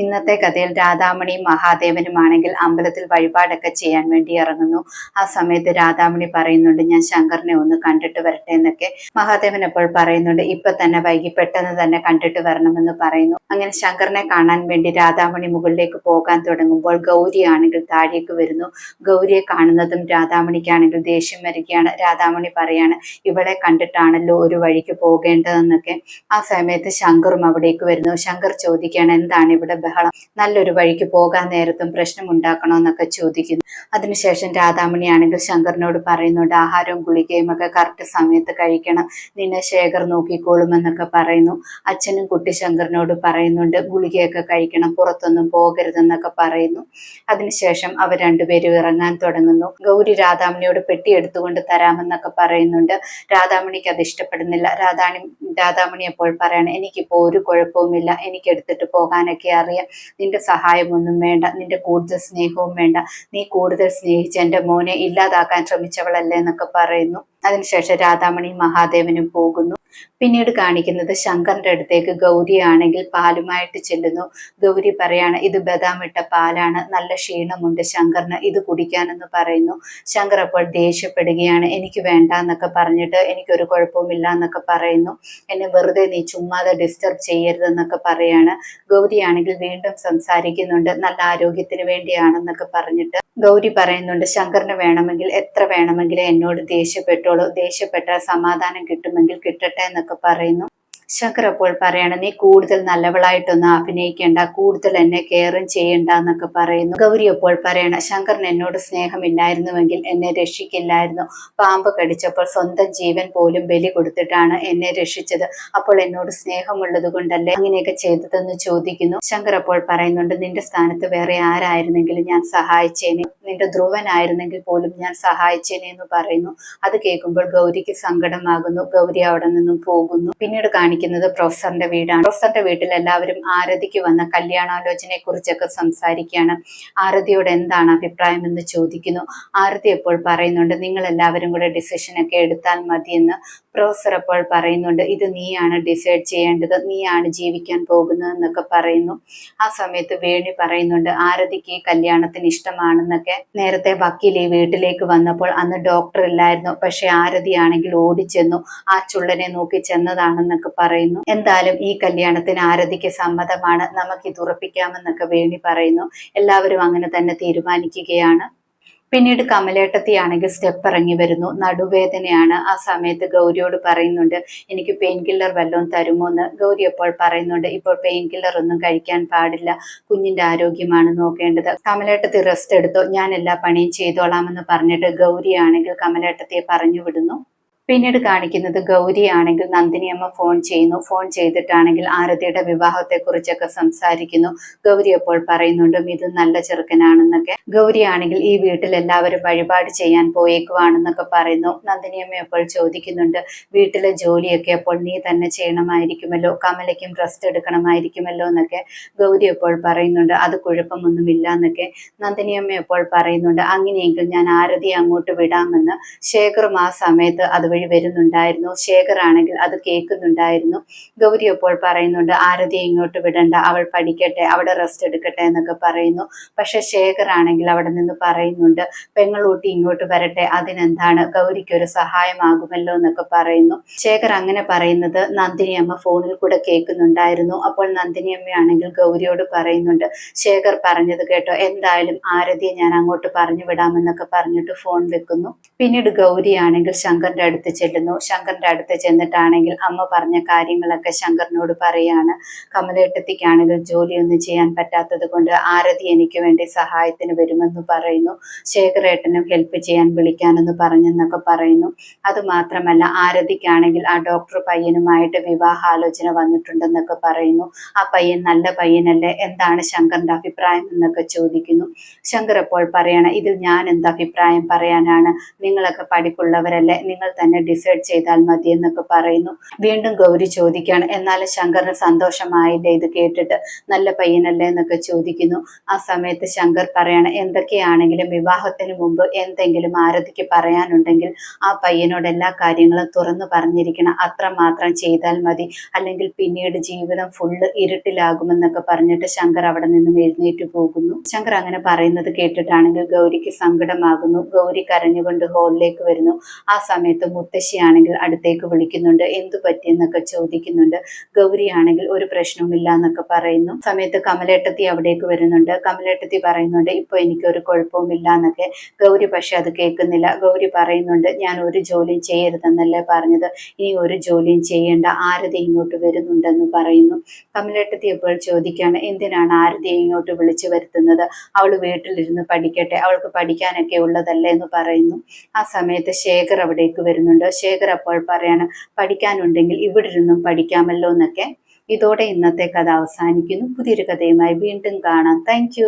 ഇന്നത്തെ കഥയിൽ രാധാമണിയും മഹാദേവനുമാണെങ്കിൽ അമ്പലത്തിൽ വഴിപാടൊക്കെ ചെയ്യാൻ വേണ്ടി ഇറങ്ങുന്നു. ആ സമയത്ത് രാധാമണി പറയുന്നുണ്ട് ഞാൻ ശങ്കറിനെ ഒന്ന് കണ്ടിട്ട് വരട്ടെ എന്നൊക്കെ. മഹാദേവൻ എപ്പോൾ പറയുന്നുണ്ട് ഇപ്പൊ തന്നെ വൈകി പെട്ടെന്ന് തന്നെ കണ്ടിട്ട് വരണമെന്ന് പറയുന്നു. അങ്ങനെ ശങ്കറിനെ കാണാൻ വേണ്ടി രാധാമണി മുകളിലേക്ക് പോകാൻ തുടങ്ങുമ്പോൾ ഗൗരി ആണെങ്കിൽ താഴേക്ക് വരുന്നു. ഗൗരിയെ കാണുന്നതും രാധാമണിക്കാണെങ്കിൽ ദേഷ്യം വരികയാണ്. രാധാമണി പറയാണ് ഇവളെ കണ്ടിട്ടാണല്ലോ ഒരു വഴിക്ക് പോകേണ്ടതെന്നൊക്കെ. ആ സമയത്ത് ശങ്കറും അവിടേക്ക് വരുന്നു. ശങ്കർ ചോദിക്കുകയാണ് എന്താണ് ഇവിടെ ബഹളം. നല്ലൊരു വഴിക്ക് പോകാൻ നേരത്തും പ്രശ്നം ഉണ്ടാക്കണോ എന്നൊക്കെ ചോദിക്കുന്നു. അതിനുശേഷം രാധാമണി ആണെങ്കിൽ ശങ്കറിനോട് പറയുന്നുണ്ട് ആഹാരവും ഗുളികയും ഒക്കെ കറക്റ്റ് സമയത്ത് കഴിക്കണം. നിന്നെ ശേഖർ നോക്കിക്കോളുമെന്നൊക്കെ പറയുന്നു. അച്ഛനും കുട്ടി ശങ്കറിനോട് പറയുന്നുണ്ട് ഗുളികയൊക്കെ കഴിക്കണം പുറത്തൊന്നും പോകരുതെന്നൊക്കെ പറയുന്നു. അതിനുശേഷം അവർ രണ്ടുപേരും ഇറങ്ങാൻ തുടങ്ങുന്നു. ഗൗരി രാധാമണിയോട് പെട്ടി എടുത്തുകൊണ്ട് തരാമെന്നൊക്കെ പറയുന്നുണ്ട്. രാധാമണിക്ക് അത് ഇഷ്ടപ്പെടുന്നില്ല. രാധാണി രാധാമണി അപ്പോൾ പറയണം എനിക്കിപ്പോ ഒരു കുഴപ്പവുമില്ല. എനിക്ക് എടുത്തിട്ട് പോകാനൊക്കെ അറിയാം. നിന്റെ സഹായമൊന്നും വേണ്ട നിന്റെ കൂടുതൽ സ്നേഹവും വേണ്ട. നീ കൂടുതൽ സ്നേഹിച്ച് എന്റെ മോനെ ഇല്ലാതാക്കാൻ ശ്രമിച്ചവളല്ലേ എന്നൊക്കെ പറയുന്നു. അതിനുശേഷം രാധാമണി മഹാദേവനും പോകുന്നു. പിന്നീട് കാണിക്കുന്നത് ശങ്കറിന്റെ അടുത്തേക്ക് ഗൗരി ആണെങ്കിൽ പാലുമായിട്ട് ചെല്ലുന്നു. ഗൗരി പറയാണ് ഇത് ബദാം ഇട്ട പാലാണ്. നല്ല ക്ഷീണമുണ്ട്. ശങ്കറിന് ഇത് കുടിക്കാനെന്ന് പറയുന്നു. ശങ്കർ അപ്പോൾ ദേഷ്യപ്പെടുകയാണ്. എനിക്ക് വേണ്ട എന്നൊക്കെ പറഞ്ഞിട്ട് എനിക്കൊരു കുഴപ്പവുമില്ല എന്നൊക്കെ പറയുന്നു. എന്നെ വെറുതെ നീ ചുമ്മാതെ ഡിസ്റ്റർബ് ചെയ്യരുതെന്നൊക്കെ പറയാണ്. ഗൗരി ആണെങ്കിൽ വീണ്ടും സംസാരിക്കുന്നുണ്ട്. നല്ല ആരോഗ്യത്തിന് വേണ്ടിയാണെന്നൊക്കെ പറഞ്ഞിട്ട് ഗൗരി പറയുന്നുണ്ട് ശങ്കറിന് വേണമെങ്കിൽ എത്ര വേണമെങ്കിലും എന്നോട് ദേഷ്യപ്പെട്ടോളൂ. ദേഷ്യപ്പെട്ടാൽ സമാധാനം കിട്ടുമെങ്കിൽ കിട്ടട്ടെ. എന്നൊക്കെ പറയുന്നു. ശങ്കർ അപ്പോൾ പറയാണ് നീ കൂടുതൽ നല്ലവളായിട്ടൊന്നും അഭിനയിക്കേണ്ട കൂടുതൽ എന്നെ കെയറും ചെയ്യണ്ട എന്നൊക്കെ പറയുന്നു. ഗൗരി അപ്പോൾ പറയണ ശങ്കറിന് എന്നോട് സ്നേഹമില്ലായിരുന്നുവെങ്കിൽ എന്നെ രക്ഷിക്കില്ലായിരുന്നു. പാമ്പ് കടിച്ചപ്പോൾ സ്വന്തം ജീവൻ പോലും ബലി കൊടുത്തിട്ടാണ് എന്നെ രക്ഷിച്ചത്. അപ്പോൾ എന്നോട് സ്നേഹമുള്ളത് കൊണ്ടല്ലേ അങ്ങനെയൊക്കെ ചെയ്തതെന്ന് ചോദിക്കുന്നു. ശങ്കർ അപ്പോൾ പറയുന്നുണ്ട് നിന്റെ സ്ഥാനത്ത് വേറെ ആരായിരുന്നെങ്കിലും ഞാൻ സഹായിച്ചേനെ. നിന്റെ ധ്രുവനായിരുന്നെങ്കിൽ പോലും ഞാൻ സഹായിച്ചേനെ എന്ന് പറയുന്നു. അത് കേൾക്കുമ്പോൾ ഗൗരിക്ക് സങ്കടമാകുന്നു. ഗൗരി അവിടെ നിന്നും പോകുന്നു. പിന്നീട് കാണിക്കുന്നത് പ്രൊഫസറിന്റെ വീടാണ്. പ്രൊഫസറിന്റെ വീട്ടിൽ എല്ലാവരും ആരതിക്ക് വന്ന കല്യാണാലോചനയെ കുറിച്ചൊക്കെ സംസാരിക്കുകയാണ്. ആരതിയോട് എന്താണ് അഭിപ്രായം എന്ന് ചോദിക്കുന്നു. ആരതി എപ്പോൾ പറയുന്നുണ്ട്? നിങ്ങൾ എല്ലാവരും കൂടെ ഡിസിഷൻ ഒക്കെ എടുത്താൽ മതിയെന്ന് പ്രൊഫസർ അപ്പോൾ പറയുന്നുണ്ട്. ഇത് നീയാണ് ഡിസൈഡ് ചെയ്യേണ്ടത്. നീയാണ് ജീവിക്കാൻ പോകുന്നത് എന്നൊക്കെ പറയുന്നു. ആ സമയത്ത് വേണി പറയുന്നുണ്ട് ആരതിക്ക് കല്യാണത്തിന് ഇഷ്ടമാണെന്നൊക്കെ. നേരത്തെ വക്കീൽ ഈ വീട്ടിലേക്ക് വന്നപ്പോൾ അന്ന് ഡോക്ടർ ഇല്ലായിരുന്നു. പക്ഷെ ആരതി ആണെങ്കിൽ ഓടിച്ചെന്നു. ആ ചുള്ളനെ നോക്കി ചെന്നതാണെന്നൊക്കെ പറയുന്നു. എന്തായാലും ഈ കല്യാണത്തിന് ആരതിക്ക് സമ്മതമാണ്. നമുക്ക് ഇത് ഉറപ്പിക്കാമെന്നൊക്കെ വേണി പറയുന്നു. എല്ലാവരും അങ്ങനെ തന്നെ തീരുമാനിക്കുകയാണ്. പിന്നീട് കമലേട്ടത്തിയാണെങ്കിൽ സ്റ്റെപ്പ് ഇറങ്ങി വരുന്നു. നടുവേദനയാണ്. ആ സമയത്ത് ഗൗരിയോട് പറയുന്നുണ്ട് എനിക്ക് പെയിൻ കില്ലർ വല്ലതും തരുമോ എന്ന് ഗൗരി അപ്പോൾ പറയുന്നുണ്ട് ഇപ്പോൾ പെയിൻ കില്ലർ ഒന്നും കഴിക്കാൻ പാടില്ല. കുഞ്ഞിന്റെ ആരോഗ്യമാണ് നോക്കേണ്ടത്. കമലേട്ടത്തി റെസ്റ്റ് എടുത്തോ. ഞാൻ എല്ലാ പണിയും ചെയ്തോളാമെന്ന് പറഞ്ഞിട്ട് ഗൗരി ആണെങ്കിൽ കമലേട്ടത്തിയെ പറഞ്ഞു വിടുന്നു. പിന്നീട് കാണിക്കുന്നത് ഗൗരി ആണെങ്കിൽ നന്ദിനി അമ്മ ഫോൺ ചെയ്യുന്നു. ഫോൺ ചെയ്തിട്ടാണെങ്കിൽ ആരതിയുടെ വിവാഹത്തെ കുറിച്ചൊക്കെ സംസാരിക്കുന്നു. ഗൗരി അപ്പോൾ പറയുന്നുണ്ട് ഇത് നല്ല ചെറുക്കനാണെന്നൊക്കെ. ഗൗരി ആണെങ്കിൽ ഈ വീട്ടിൽ എല്ലാവരും വഴിപാട് ചെയ്യാൻ പോയേക്കുവാണെന്നൊക്കെ പറയുന്നു. നന്ദിനിയമ്മ അപ്പോൾ ചോദിക്കുന്നുണ്ട് വീട്ടിലെ ജോലിയൊക്കെ അപ്പോൾ നീ തന്നെ ചെയ്യണമായിരിക്കുമല്ലോ? കമലയ്ക്കും റെസ്റ്റ് എടുക്കണമായിരിക്കുമല്ലോ? എന്നൊക്കെ ഗൗരി അപ്പോൾ പറയുന്നുണ്ട് അത് കുഴപ്പമൊന്നുമില്ല എന്നൊക്കെ നന്ദിനിയമ്മ അപ്പോൾ പറയുന്നുണ്ട് അങ്ങനെയെങ്കിൽ ഞാൻ ആരതി അങ്ങോട്ട് വിടാമെന്ന് ശേഖറും ആ സമയത്ത് അതുവഴി വരുന്നുണ്ടായിരുന്നു. ശേഖർ ആണെങ്കിൽ അത് കേൾക്കുന്നുണ്ടായിരുന്നു. ഗൗരി അപ്പോൾ പറയുന്നുണ്ട് ആരതി ഇങ്ങോട്ട് വിടണ്ട. അവൾ പഠിക്കട്ടെ. അവിടെ റെസ്റ്റ് എടുക്കട്ടെ എന്നൊക്കെ പറയുന്നു. പക്ഷെ ശേഖർ ആണെങ്കിൽ അവിടെ നിന്ന് പറയുന്നുണ്ട് പെങ്ങളൂട്ടി ഇങ്ങോട്ട് വരട്ടെ. അതിനെന്താണ്? ഗൗരിക്ക് ഒരു സഹായമാകുമല്ലോ എന്നൊക്കെ പറയുന്നു. ശേഖർ അങ്ങനെ പറയുന്നത് നന്ദിനി അമ്മ ഫോണിൽ കൂടെ കേൾക്കുന്നുണ്ടായിരുന്നു. അപ്പോൾ നന്ദിനി അമ്മയാണെങ്കിൽ ഗൗരിയോട് പറയുന്നുണ്ട് ശേഖർ പറഞ്ഞത് കേട്ടോ. എന്തായാലും ആരതിയെ ഞാൻ അങ്ങോട്ട് പറഞ്ഞു വിടാമെന്നൊക്കെ പറഞ്ഞിട്ട് ഫോൺ വെക്കുന്നു. പിന്നീട് ഗൗരിയാണെങ്കിൽ ശങ്കറിന്റെ അടുത്ത് ചെല്ലുന്നു. ശങ്കറിന്റെ അടുത്ത് ചെന്നിട്ടാണെങ്കിൽ അമ്മ പറഞ്ഞ കാര്യങ്ങളൊക്കെ ശങ്കറിനോട് പറയാണ്. കമലേട്ടത്തിക്കാണെങ്കിൽ ജോലിയൊന്നും ചെയ്യാൻ പറ്റാത്തത് കൊണ്ട് ആരതി എനിക്ക് വേണ്ടി സഹായത്തിന് വരുമെന്ന് പറയുന്നു. ശേഖരേട്ടനും ഹെൽപ്പ് ചെയ്യാൻ വിളിക്കാനെന്ന് പറഞ്ഞെന്നൊക്കെ പറയുന്നു. അത് മാത്രമല്ല ആരതിക്കാണെങ്കിൽ ആ ഡോക്ടർ പയ്യനുമായിട്ട് വിവാഹാലോചന വന്നിട്ടുണ്ടെന്നൊക്കെ പറയുന്നു. ആ പയ്യൻ നല്ല പയ്യനല്ലേ? എന്താണ് ശങ്കറിന്റെ അഭിപ്രായം എന്നൊക്കെ ചോദിക്കുന്നു. ശങ്കർ അപ്പോൾ പറയണം ഇതിൽ ഞാൻ എന്താ അഭിപ്രായം പറയാനാണ്? നിങ്ങളൊക്കെ പഠിപ്പുള്ളവരല്ലേ? നിങ്ങൾ തന്നെ തന്നെ ഡിസൈഡ് ചെയ്താൽ മതി എന്നൊക്കെ പറയുന്നു. വീണ്ടും ഗൗരി ചോദിക്കുകയാണ് എന്നാലും ശങ്കറിന് സന്തോഷമായില്ലേ ഇത് കേട്ടിട്ട്? നല്ല പയ്യനല്ലേ എന്നൊക്കെ ചോദിക്കുന്നു. ആ സമയത്ത് ശങ്കർ പറയാണ് എന്തൊക്കെയാണെങ്കിലും വിവാഹത്തിന് മുമ്പ് എന്തെങ്കിലും ആരതിക്ക് പറയാനുണ്ടെങ്കിൽ ആ പയ്യനോട് എല്ലാ കാര്യങ്ങളും തുറന്നു പറഞ്ഞിരിക്കണം. അത്ര മാത്രം ചെയ്താൽ മതി. അല്ലെങ്കിൽ പിന്നീട് ജീവിതം ഫുള്ള് ഇരുട്ടിലാകുമെന്നൊക്കെ പറഞ്ഞിട്ട് ശങ്കർ അവിടെ നിന്നും എഴുന്നേറ്റ് പോകുന്നു. ശങ്കർ അങ്ങനെ പറയുന്നത് കേട്ടിട്ടാണെങ്കിൽ ഗൗരിക്ക് സങ്കടമാകുന്നു. ഗൗരി കരഞ്ഞുകൊണ്ട് ഹോളിലേക്ക് വരുന്നു. ആ സമയത്ത് മുത്തശ്ശിയാണെങ്കിൽ അടുത്തേക്ക് വിളിക്കുന്നുണ്ട്. എന്തു പറ്റിയെന്നൊക്കെ ചോദിക്കുന്നുണ്ട്. ഗൗരിയാണെങ്കിൽ ഒരു പ്രശ്നവുമില്ല എന്നൊക്കെ പറയുന്നു. സമയത്ത് കമലേട്ടത്തി അവിടേക്ക് വരുന്നുണ്ട്. കമലേട്ടത്തി പറയുന്നുണ്ട് ഇപ്പൊ എനിക്കൊരു കുഴപ്പവുമില്ല എന്നൊക്കെ. ഗൗരി പക്ഷെ അത് കേൾക്കുന്നില്ല. ഗൗരി പറയുന്നുണ്ട് ഞാൻ ഒരു ജോലിയും ചെയ്യരുതെന്നല്ലേ പറഞ്ഞത്. ഇനി ഒരു ജോലിയും ചെയ്യേണ്ട. ആരതി ഇങ്ങോട്ട് വരുന്നുണ്ടെന്ന് പറയുന്നു. കമലേട്ടത്തി ഇപ്പോൾ ചോദിക്കുകയാണ് എന്തിനാണ് ആരതിയെ ഇങ്ങോട്ട് വിളിച്ചു വരുത്തുന്നത്? അവൾ വീട്ടിലിരുന്ന് പഠിക്കട്ടെ. അവൾക്ക് പഠിക്കാനൊക്കെ ഉള്ളതല്ലേ എന്ന് പറയുന്നു. ആ സമയത്ത് ശേഖർ അവിടേക്ക് വരുന്നുണ്ട് ശേഖർ അപ്പോൾ പറയാണ് പഠിക്കാനുണ്ടെങ്കിൽ ഇവിടെ ഇരുന്നും പഠിക്കാമല്ലോ എന്നൊക്കെ. ഇതോടെ ഇന്നത്തെ കഥ അവസാനിക്കുന്നു. പുതിയൊരു കഥയുമായി വീണ്ടും കാണാം. താങ്ക്